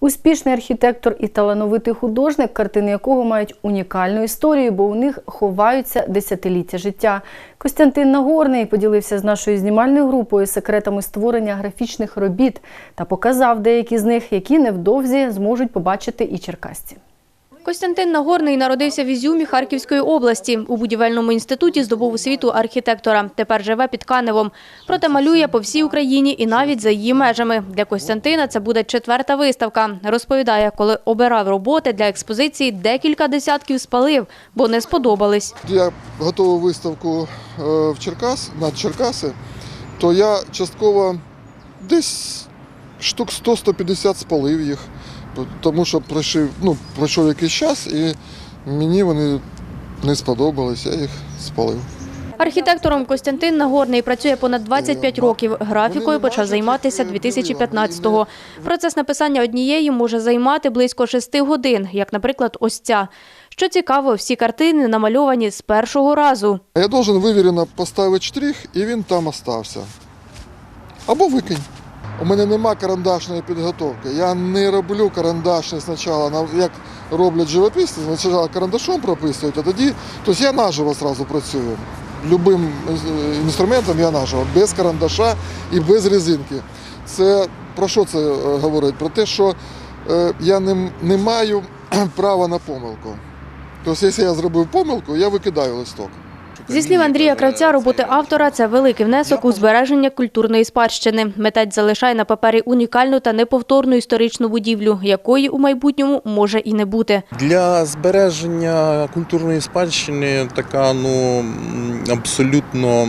Успішний архітектор і талановитий художник, картини якого мають унікальну історію, бо у них ховаються десятиліття життя. Костянтин Нагорний поділився з нашою знімальною групою секретами створення графічних робіт та показав деякі з них, які невдовзі зможуть побачити і черкасці. Костянтин Нагорний народився в Ізюмі Харківської області. У будівельному інституті здобув освіту архітектора. Тепер живе під Каневом. Проте малює по всій Україні і навіть за її межами. Для Костянтина це буде четверта виставка. Розповідає, коли обирав роботи для експозиції, декілька десятків спалив, бо не сподобались. Я готував виставку е, в Черкас, на Черкаси, то я частково десь штук 100-150 спалив їх, тому що пройшов, ну, пройшов якийсь час і мені вони не сподобались, я їх спалив. Архітектором Костянтин Нагорний працює понад 25 років. Графікою почав займатися 2015-го. Процес написання однієї може займати близько 6 годин, як, наприклад, ось ця. Що цікаво, всі картини намальовані з першого разу. Я должен вивірено поставити штрих, і він там остався. Або викинь. У мене нема карандашної підготовки. Я не роблю карандашний спочатку, як роблять живописці, спочатку карандашом прописують, а тоді, тобто я наживо одразу працюю. Любим е, інструментом я наживо, без карандаша і без резинки. Це про що це е, говорить? Про те, що е, я не, не маю права на помилку. Тобто, якщо я зробив помилку, я викидаю листок. Зі слів Андрія Кравця, роботи автора – це великий внесок у збереження культурної спадщини. Митець залишає на папері унікальну та неповторну історичну будівлю, якої у майбутньому може і не бути. Для збереження культурної спадщини така ну абсолютно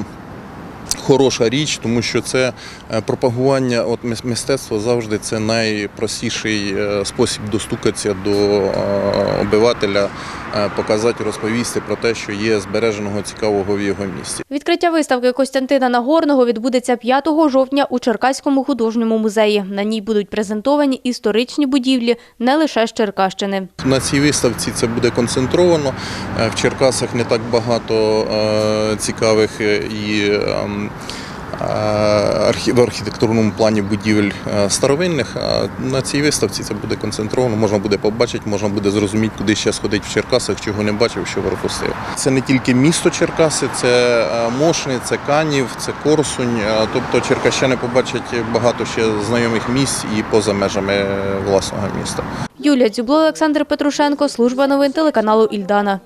хороша річ, тому що це е, пропагування от мистецтва завжди це найпростіший е, спосіб достукатися до е, обивателя, показати, розповісти про те, що є збереженого цікавого в його місті. Відкриття виставки Костянтина Нагорного відбудеться 5 жовтня у Черкаському художньому музеї. На ній будуть презентовані історичні будівлі не лише з Черкащини. На цій виставці це буде концентровано. Е, В Черкасах не так багато е, цікавих е, і ем, е, в архітектурному плані будівель е, старовинних. На цій виставці це буде концентровано. Можна буде побачити, можна буде зрозуміти, куди ще сходити в Черкасах, чого не бачив, що пропустив. Це не тільки місто Черкаси, це е, Мошни, це Канів, це Корсунь. Е, Тобто черкащани побачать багато ще знайомих місць і поза межами е, власного міста. Юлія Дзюбло, Олександр Петрушенко, служба новин телеканалу Ільдана.